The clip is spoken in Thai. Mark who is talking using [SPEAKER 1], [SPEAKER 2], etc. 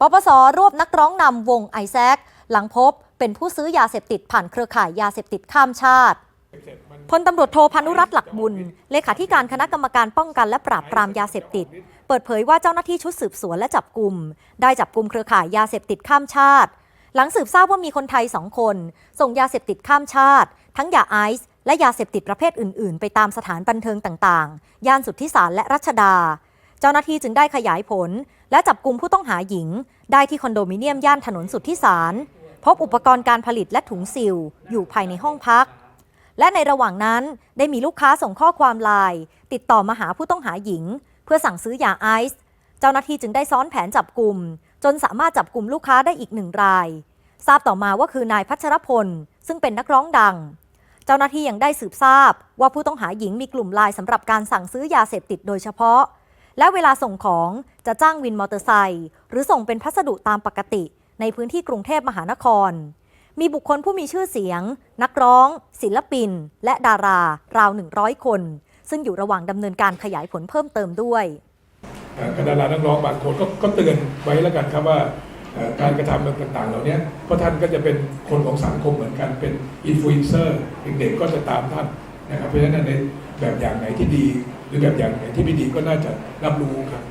[SPEAKER 1] ปปสรวบนักร้องนำวงไอแซคหลังพบเป็นผู้ซื้อยาเสพติดผ่านเครือข่ายยาเสพติดข้ามชาติพลตำรวจโทพานุรัตน์หลักบุญ เลขาธิการคณะกรรมการป้องกันและปราบปรามยาเสพติด เปิดเผยว่าเจ้าหน้าที่ชุดสืบสวนและจับกลุ่ม ได้จับกลุ่มเครือข่ายยาเสพติดข้ามชาติ หลังสืบทราบว่ามีคนไทยสองคน ส่งยาเสพติดข้ามชาติ ทั้งยาไอซ์และยาเสพติดประเภทอื่น ๆ ไปตามสถานบันเทิงต่าง ๆ ย่านสุทธิสารและรัชดา เจ้าหน้าที่จึงได้ขยายผล และจับกลุ่มผู้ต้องหาหญิง ได้ที่คอนโดมิเนียมย่านถนนสุทธิสาร พบอุปกรณ์การผลิตและถุงซิล อยู่ภายในห้องพัก และในระหว่างนั้นได้มีลูกค้าส่งข้อความไลน์ติดต่อมาหาผู้ต้องหาหญิง เพื่อสั่งซื้อยาไอซ์เจ้าหน้าที่จึงได้ซ้อนแผนจับกลุ่ม จนสามารถจับกลุ่มลูกค้าได้อีกหนึ่งราย ทราบต่อมาว่าคือนายพัชรพล ซึ่งเป็นนักร้องดังเจ้าหน้าที่ยังได้สืบทราบว่าผู้ต้องหาหญิงมีกลุ่มไลน์สำหรับการสั่งซื้อยาเสพติดโดยเฉพาะ และเวลาส่งของจะจ้างวินมอเตอร์ไซค์หรือส่งเป็นพัสดุตามปกติ ในพื้นที่กรุงเทพมหานคร มีบุคคลผู้มีชื่อเสียง นักร้อง ศิลปิน และดาราราว 100 คน ซึ่งอยู่ระหว่างดำเนินการขยายผลเพิ่มเติมด้วย
[SPEAKER 2] เอ่อดารานักร้องบางคนก็ก็เตือนไว้แล้วกันครับว่าการกระทำต่างๆ เหล่านี้เพราะท่านก็จะเป็นคนของสังคมเหมือนกันเป็นอินฟลูเอนเซอร์เด็กๆก็จะตามท่านนะครับเพราะฉะนั้นในแบบอย่างไหนที่ดี หรือแบบอย่างไหนที่พี่ดีก็น่าจะรับรู้ครับ